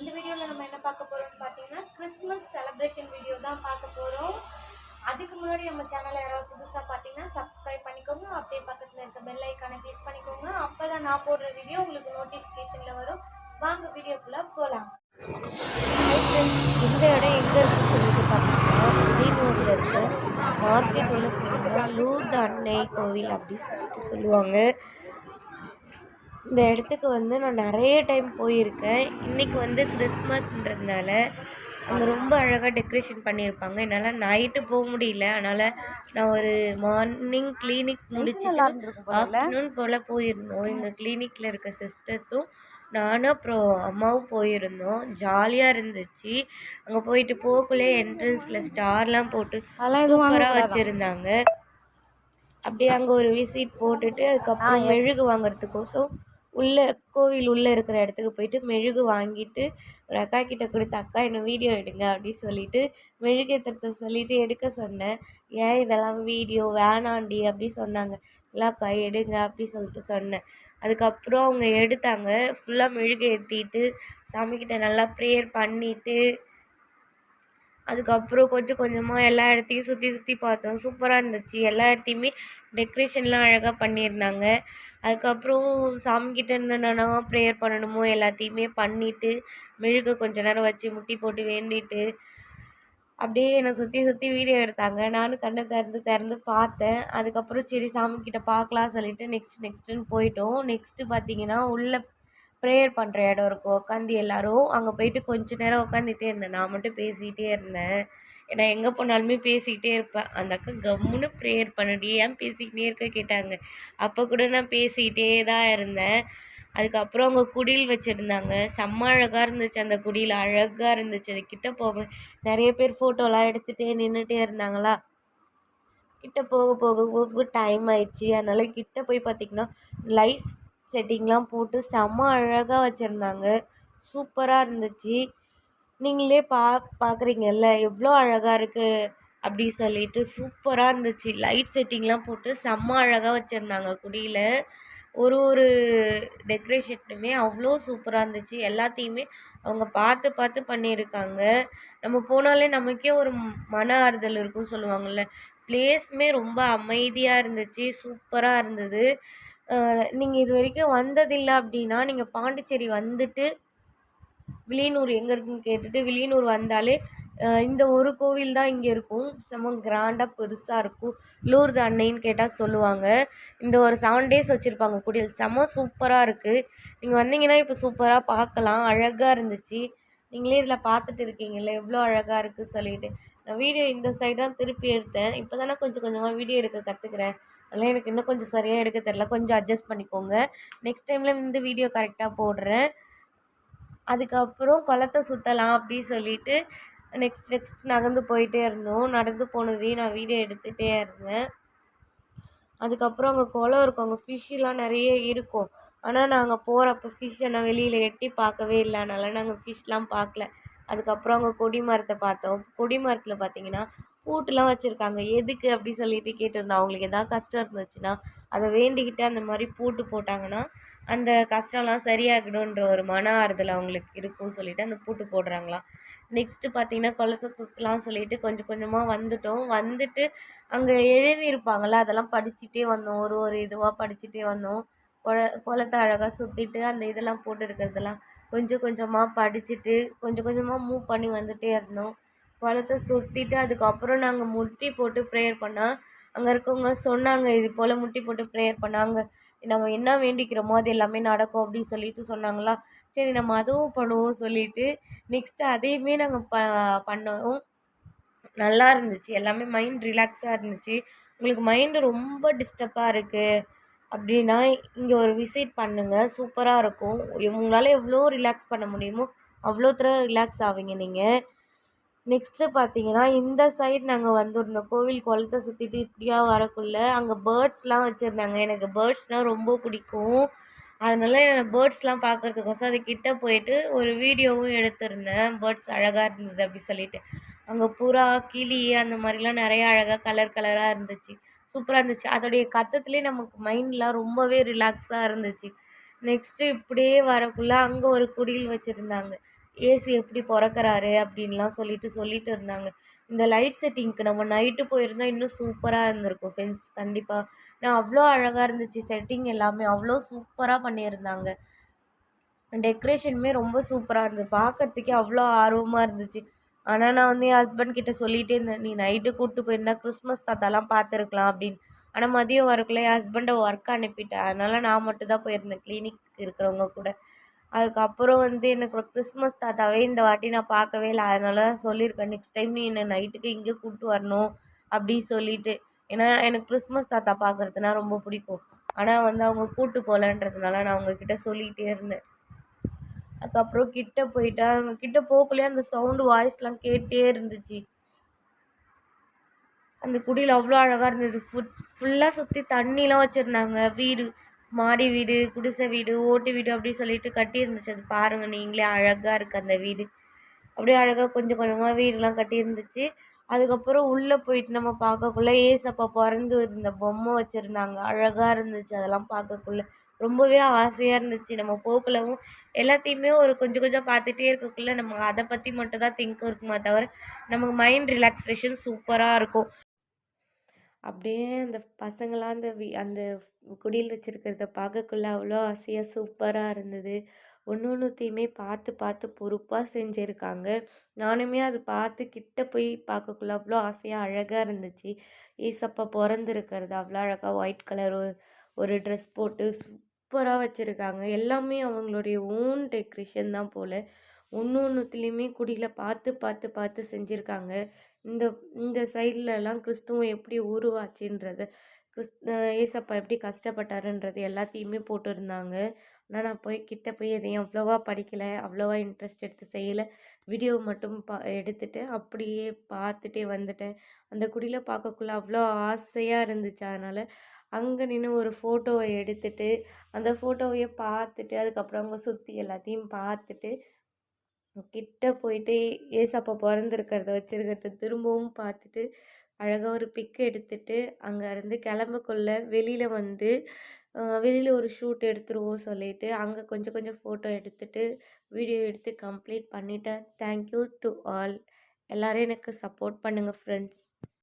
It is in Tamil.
இந்த வீடியோவில் நம்ம என்ன பார்க்க போகிறோம்னு பார்த்தீங்கன்னா கிறிஸ்மஸ் செலப்ரேஷன் வீடியோ தான் பார்க்க போகிறோம் அதுக்கு முன்னாடி நம்ம சேனலை யாராவது புதுசாக பார்த்தீங்கன்னா சப்ஸ்கிரைப் பண்ணிக்கோங்க. அப்படியே பக்கத்தில் இருக்க பெல் ஐக்கானை கிளிக் பண்ணிக்கோங்க. அப்போ தான் நான் போடுற வீடியோ உங்களுக்கு நோட்டிஃபிகேஷனில் வரும். வாங்க வீடியோக்குள்ளே போகலாம் இந்த இடம் எங்கே இருக்குன்னு சொல்லிட்டு பார்த்தீங்கன்னா வெளியூரில் இருக்க. மார்க்கெட் உள்ள போனீங்கன்னா லூர்து அன்னை கோவில் அப்படின்னு சொல்லிட்டு சொல்லுவாங்க. இந்த இடத்துக்கு வந்து நான் நிறைய டைம் போயிருக்கேன். இன்றைக்கி வந்து கிறிஸ்மஸ்ன்றதுனால அங்கே ரொம்ப அழகாக டெக்கரேஷன் பண்ணியிருப்பாங்க. என்னால் நைட்டு போக முடியல. அதனால் நான் ஒரு மார்னிங் கிளினிக் முடிச்சுட்டு ஆஃப்டர்நூன் போல் போயிருந்தோம். எங்கள் கிளினிக்கில் இருக்க சிஸ்டர்ஸும் நானும் அப்புறம் அம்மாவும் போயிருந்தோம். ஜாலியாக இருந்துச்சு. அங்கே போயிட்டு போக்குள்ளே என்ட்ரன்ஸில் ஸ்டார்லாம் போட்டு சூப்பராக வச்சுருந்தாங்க. அப்படியே அங்கே ஒரு விசிட் போட்டுட்டு அதுக்கப்புறம் மெழுகு வாங்குறதுக்கோசம் உள்ளே கோவில் உள்ளே இருக்கிற இடத்துக்கு போயிட்டு மெழுகு வாங்கிட்டு ஒரு அக்கா கிட்ட கொடுத்து அக்கா என்ன வீடியோ எடுங்க அப்படின்னு சொல்லிட்டு மெழுகு ஏற்றுறத சொல்லிட்டு எடுக்க சொன்னேன். ஏன் இதெல்லாம் வீடியோ வேணாண்டி அப்படி சொன்னாங்க. இல்லைக்கா எடுங்க அப்படி சொல்லிட்டு சொன்னேன். அதுக்கப்புறம் அவங்க எடுத்தாங்க. ஃபுல்லாக மெழுகு ஏற்றிட்டு சாமிக்கிட்ட நல்லா ப்ரேயர் பண்ணிவிட்டு அதுக்கப்புறம் கொஞ்சம் கொஞ்சமாக எல்லா இடத்தையும் சுற்றி சுற்றி பார்த்தோம். சூப்பராக இருந்துச்சு. எல்லா இடத்தையுமே டெக்ரேஷன்லாம் அழகாக பண்ணியிருந்தாங்க. அதுக்கப்புறம் சாமிக்கிட்ட என்னென்ன ப்ரேயர் பண்ணணுமோ எல்லாத்தையுமே பண்ணிவிட்டு மெழுகு கொஞ்ச நேரம் வச்சு முட்டி போட்டு வேண்டிட்டு அப்படியே என்னை சுற்றி சுற்றி வீடியோ எடுத்தாங்க. நானும் கண்ணை திறந்து திறந்து பார்த்தேன். அதுக்கப்புறம் சரி சாமிக்கிட்ட பார்க்கலாம் சொல்லிவிட்டு நெக்ஸ்ட் நெக்ஸ்ட்டுன்னு போயிட்டோம். நெக்ஸ்ட்டு பார்த்தீங்கன்னா உள்ளே ப்ரேயர் பண்ணுற இடம் இருக்கும். உட்காந்து எல்லாரும் அங்கே போயிட்டு கொஞ்ச நேரம் உட்காந்துட்டே இருந்தேன். நான் மட்டும் பேசிக்கிட்டே இருந்தேன். ஏன்னா எங்கே போனாலுமே பேசிக்கிட்டே இருப்பேன். அந்த அக்கா கம்முன்னு ப்ரேயர் பண்ணுடி ஏன் பேசிக்கிட்டே இருக்க கேட்டாங்க. அப்போ கூட நான் பேசிக்கிட்டே தான் இருந்தேன். அதுக்கப்புறம் அவங்க குடில் வச்சுருந்தாங்க. செம்ம அழகாக இருந்துச்சு அந்த குடியில் அழகாக இருந்துச்சு. அது கிட்ட போக நிறைய பேர் ஃபோட்டோலாம் எடுத்துகிட்டே நின்றுட்டே இருந்தாங்களா? கிட்ட போக போக போக டைம் ஆயிடுச்சு. அதனால் கிட்ட போய் பார்த்திங்கன்னா லைஸ் செட்டிங்லாம் போட்டு செம்ம அழகாக வச்சுருந்தாங்க. சூப்பராக இருந்துச்சு. நீங்களே பா பார்க்குறீங்கல்ல எவ்வளோ அழகாக இருக்குது அப்படி சொல்லிட்டு சூப்பராக இருந்துச்சு. லைட் செட்டிங்லாம் போட்டு செம்ம அழகாக வச்சுருந்தாங்க குடியில். ஒரு ஒரு டெக்கரேஷனுமே அவ்வளோ சூப்பராக இருந்துச்சு. எல்லாத்தையுமே அவங்க பார்த்து பார்த்து பண்ணியிருக்காங்க. நம்ம போனாலே நமக்கே ஒரு மன ஆறுதல் இருக்கும்னு சொல்லுவாங்கள்ல ப்ளேஸுமே ரொம்ப அமைதியாக இருந்துச்சு. சூப்பராக இருந்தது. நீங்கள் இது வரைக்கும் வந்ததில்லை அப்படின்னா நீங்கள் பாண்டிச்சேரி வந்துட்டு வில்லியனூர் எங்கே இருக்குன்னு கேட்டுட்டு வில்லியனூர் வந்தாலே இந்த ஒரு கோவில் தான் இங்கே இருக்கும். செம்ம கிராண்டாக பெருசாக இருக்கும். லூர்து அன்னைன்னு கேட்டால் சொல்லுவாங்க. இந்த ஒரு செவன் டேஸ் வச்சுருப்பாங்க குடியல் செம்ம சூப்பராக இருக்குது நீங்கள் வந்தீங்கன்னா இப்போ சூப்பராக பார்க்கலாம் அழகாக இருந்துச்சு. நீங்களே இதில் பார்த்துட்டு இருக்கீங்கல்ல. எவ்வளோ அழகாக இருக்குது சொல்லிட்டு. நான் வீடியோ இந்த சைடு தான் திருப்பி எடுத்தேன். இப்போ தானே கொஞ்சம் கொஞ்சமாக வீடியோ எடுக்க கற்றுக்குறேன் அதெல்லாம் எனக்கு இன்னும் கொஞ்சம் சரியாக எடுக்க தெரில கொஞ்சம் அட்ஜஸ்ட் பண்ணிக்கோங்க. நெக்ஸ்ட் டைமில் இந்த வீடியோ கரெக்டாக போடுறேன். அதுக்கப்புறம் குளத்தை சுற்றலாம் அப்படி சொல்லிட்டு நெக்ஸ்ட் நெக்ஸ்ட் நகர்ந்து போயிட்டே இருந்தோம். நடந்து போனதையும் நான் வீடியோ எடுத்துகிட்டே இருந்தேன். அதுக்கப்புறம் அங்கே குளம் இருக்கும். அங்கே ஃபிஷ்ஷெலாம் நிறைய இருக்கும். ஆனால் நாங்கள் போகிறப்ப ஃபிஷ்ஷை நான் வெளியில் எட்டி பார்க்கவே இல்லை. அதனால் நாங்கள் ஃபிஷ்லாம் பார்க்கல. அதுக்கப்புறம் அங்கே கொடி மரத்தை பார்த்தோம். கொடி மரத்தில் பார்த்தீங்கன்னா பூட்டுலாம் வச்சுருக்காங்க. எதுக்கு அப்படி சொல்லிட்டு கேட்டிருந்தோம் அவங்களுக்கு எதாவது கஷ்டம் இருந்துச்சுன்னா அதை வேண்டிக்கிட்டு அந்த மாதிரி பூட்டு போட்டாங்கன்னா அந்த கஷ்டம்லாம் சரியாகிடும்ன்ற ஒரு மன ஆறுதல் அவங்களுக்கு இருக்கும்னு சொல்லிட்டு அந்த பூட்டு போடுறாங்களாம். நெக்ஸ்ட்டு பார்த்தீங்கன்னா கொலசை சுற்றலாம் சொல்லிட்டு கொஞ்சம் கொஞ்சமாக வந்துட்டோம். வந்துட்டு அங்கே எழுதியிருப்பாங்கள்ல அதெல்லாம் படிச்சுட்டே வந்தோம். ஒரு ஒரு இதுவாக படிச்சுட்டே வந்தோம். கொல குளத்தை அழகாக சுற்றிட்டு அந்த இதெல்லாம் போட்டு இருக்கிறதெல்லாம் கொஞ்சம் கொஞ்சமாக படிச்சுட்டு கொஞ்சம் கொஞ்சமாக மூவ் பண்ணி வந்துகிட்டே இருந்தோம். குளத்த சுற்றிட்டு அதுக்கப்புறம் நாங்கள் முட்டி போட்டு ப்ரேயர் பண்ணால் அங்கே இருக்கவங்க சொன்னாங்க இது போல் முட்டி போட்டு ப்ரேயர் பண்ணாங்க. நம்ம என்ன வேண்டிக்கிறோமோ அது எல்லாமே நடக்கும் அப்படின்னு சொல்லிட்டு சொன்னாங்களா? சரி நம்ம அதுவும் பண்ணுவோம் சொல்லிட்டு நெக்ஸ்ட்டு அதையுமே நாங்கள் ப பண்ணோம். நல்லா இருந்துச்சு. எல்லாமே மைண்ட் ரிலாக்ஸாக இருந்துச்சு. உங்களுக்கு மைண்டு ரொம்ப டிஸ்டர்பாக இருக்குது அப்படின்னா இங்கே ஒரு விசிட் பண்ணுங்கள் சூப்பராக இருக்கும். உங்களால் எவ்வளோ ரிலாக்ஸ் பண்ண முடியுமோ அவ்வளோ தூரம் ரிலாக்ஸ் ஆவீங்க நீங்கள் நெக்ஸ்ட்டு பார்த்தீங்கன்னா இந்த சைடு நாங்கள் வந்திருந்தோம். கோவில் குளத்த சுற்றிட்டு இப்படியா வரக்குள்ளே அங்கே பேர்ட்ஸ்லாம் வச்சுருந்தாங்க. எனக்கு பேர்ட்ஸ்னால் ரொம்ப பிடிக்கும். அதனால நான் பேர்ட்ஸ்லாம் பார்க்குறதுக்கோசம் அது கிட்ட போயிட்டு ஒரு வீடியோவும் எடுத்திருந்தேன். பேர்ட்ஸ் அழகாக இருந்தது அப்படி சொல்லிட்டு. அங்கே புறா கிளி அந்த மாதிரிலாம் நிறையா அழகாக கலர் கலராக இருந்துச்சு. சூப்பராக இருந்துச்சு. அதோடைய கத்தத்துலேயே நமக்கு மைண்ட்லாம் ரொம்பவே ரிலாக்ஸாக இருந்துச்சு. நெக்ஸ்ட்டு இப்படியே வரக்குள்ளே அங்கே ஒரு குடில் வச்சுருந்தாங்க. ஏசு எப்படி பிறக்கிறாரு அப்படின்லாம் சொல்லிட்டு சொல்லிட்டு இருந்தாங்க. இந்த லைட் செட்டிங்க்கு நம்ம நைட்டு போயிருந்தா இன்னும் சூப்பராக இருந்திருக்கும் ஃப்ரெண்ட்ஸ் கண்டிப்பாக நான் அவ்வளோ அழகாக இருந்துச்சு செட்டிங் எல்லாமே. அவ்வளோ சூப்பராக பண்ணியிருந்தாங்க. டெக்கரேஷனுமே ரொம்ப சூப்பராக இருந்தது. பார்க்கறதுக்கே அவ்வளோ ஆர்வமாக இருந்துச்சு. ஆனால் நான் வந்து என் ஹஸ்பண்ட் கிட்ட சொல்லிகிட்டே இருந்தேன் நீ நைட்டு கூப்பிட்டு போயிருந்தா கிறிஸ்மஸ் தாத்தாலாம் பார்த்துருக்கலாம் அப்படின்னு. ஆனால் மதியம் வரக்குள்ள என் ஹஸ்பண்டை ஒர்க் அனுப்பிட்டேன் அதனால் நான் மட்டும் தான் போயிருந்தேன் கிளினிக் இருக்கிறவங்க கூட. அதுக்கப்புறம் வந்து எனக்கு ஒரு கிறிஸ்மஸ் தாத்தாவே இந்த வாட்டி நான் பார்க்கவே இல்லை. அதனால தான் சொல்லியிருக்கேன் நெக்ஸ்ட் டைம் நீ என்னை நைட்டுக்கு இங்கே கூப்பிட்டு வரணும் அப்படி சொல்லிட்டு. ஏன்னா எனக்கு கிறிஸ்மஸ் தாத்தா பார்க்குறதுனா ரொம்ப பிடிக்கும். ஆனால் வந்து அவங்க கூப்பிட்டு போகலன்றதுனால நான் அவங்கக்கிட்ட சொல்லிகிட்டே இருந்தேன். அதுக்கப்புறம் கிட்ட போயிட்டா அவங்க கிட்ட போகக்குள்ளே அந்த சவுண்டு வாய்ஸ்லாம் கேட்டே இருந்துச்சு. அந்த குடியில் அவ்வளோ அழகாக இருந்துச்சு. ஃபுட் ஃபுல்லாக சுற்றி தண்ணிலாம் வச்சுருந்தாங்க. வீடு மாடி வீடு குடிசை வீடு ஓட்டு வீடு அப்படி சொல்லிட்டு கட்டியிருந்துச்சு. அது பாருங்கள் நீங்களே அழகாக இருக்குது அந்த வீடு. அப்படியே அழகாக கொஞ்சம் கொஞ்சமாக வீடுலாம் கட்டியிருந்துச்சு. அதுக்கப்புறம் உள்ளே போயிட்டு நம்ம பார்க்கக்குள்ள ஏசப்பா பிறந்து இருந்த பொம்மை வச்சுருந்தாங்க. அழகாக இருந்துச்சு அதெல்லாம் பார்க்கக்குள்ள. ரொம்பவே ஆசையாக இருந்துச்சு. நம்ம போக்குலவும் எல்லாத்தையுமே ஒரு கொஞ்சம் கொஞ்சம் பார்த்துட்டே இருக்கக்குள்ள நம்ம அதை பற்றி மட்டும் தான் திங்க் இருக்குமா தவிர நமக்கு மைண்ட் ரிலாக்ஸேஷன் சூப்பராக இருக்கும். அப்படியே அந்த பசங்களாம் அந்த வி அந்த குடியில் வச்சுருக்கிறத பார்க்கக்குள்ள அவ்வளோ ஆசையாக சூப்பராக இருந்தது. ஒன்று ஒன்றுத்தையுமே பார்த்து பார்த்து பொறுப்பாக செஞ்சுருக்காங்க. நானுமே அது பார்த்து கிட்ட போய் பார்க்கக்குள்ள அவ்வளோ ஆசையாக அழகாக இருந்துச்சு. ஈசப்பா பிறந்திருக்கிறது அவ்வளோ அழகாக ஒயிட் கலர் ஒரு ட்ரெஸ் போட்டு சூப்பராக வச்சுருக்காங்க. எல்லாமே அவங்களுடைய ஓன் டெக்ரேஷன் தான் போல். ஒன்று ஒன்றுத்துலேயுமே குடியில் பார்த்து பார்த்து பார்த்து செஞ்சுருக்காங்க. இந்த இந்த சைட்லலாம் கிறிஸ்துவம் எப்படி உருவாச்சுன்றது கிறிஸ் ஏசப்பா எப்படி கஷ்டப்பட்டாருன்றது எல்லாத்தையுமே போட்டிருந்தாங்க. ஆனால் நான் போய் கிட்டே போய் எதையும் அவ்வளோவா படிக்கலை அவ்வளோவா இன்ட்ரெஸ்ட் எடுத்து செய்யலை. வீடியோ மட்டும் பா எடுத்துகிட்டு அப்படியே பார்த்துட்டே வந்துட்டேன். அந்த குடியில் பார்க்கக்குள்ள அவ்வளோ ஆசையாக இருந்துச்சு. அதனால் அங்கே நின்று ஒரு ஃபோட்டோவை எடுத்துட்டு அந்த ஃபோட்டோவையே பார்த்துட்டு அதுக்கப்புறம் அங்கே சுற்றி எல்லாத்தையும் பார்த்துட்டு கிட்ட போயிட்டு ஏசப்பா பிறந்திருக்கிறத வச்சுருக்கிறத திரும்பவும் பார்த்துட்டு அழகாக ஒரு பிக் எடுத்துட்டு அங்கேருந்து கிளம்பக்குள்ள வெளியில் வந்து வெளியில் ஒரு ஷூட் எடுத்துருவோம் சொல்லிட்டு அங்கே கொஞ்சம் கொஞ்சம் ஃபோட்டோ எடுத்துட்டு வீடியோ எடுத்து கம்ப்ளீட் பண்ணிட்டேன். தேங்க்யூ டு ஆல் எல்லோரும் எனக்கு சப்போர்ட் பண்ணுங்கள் ஃப்ரெண்ட்ஸ்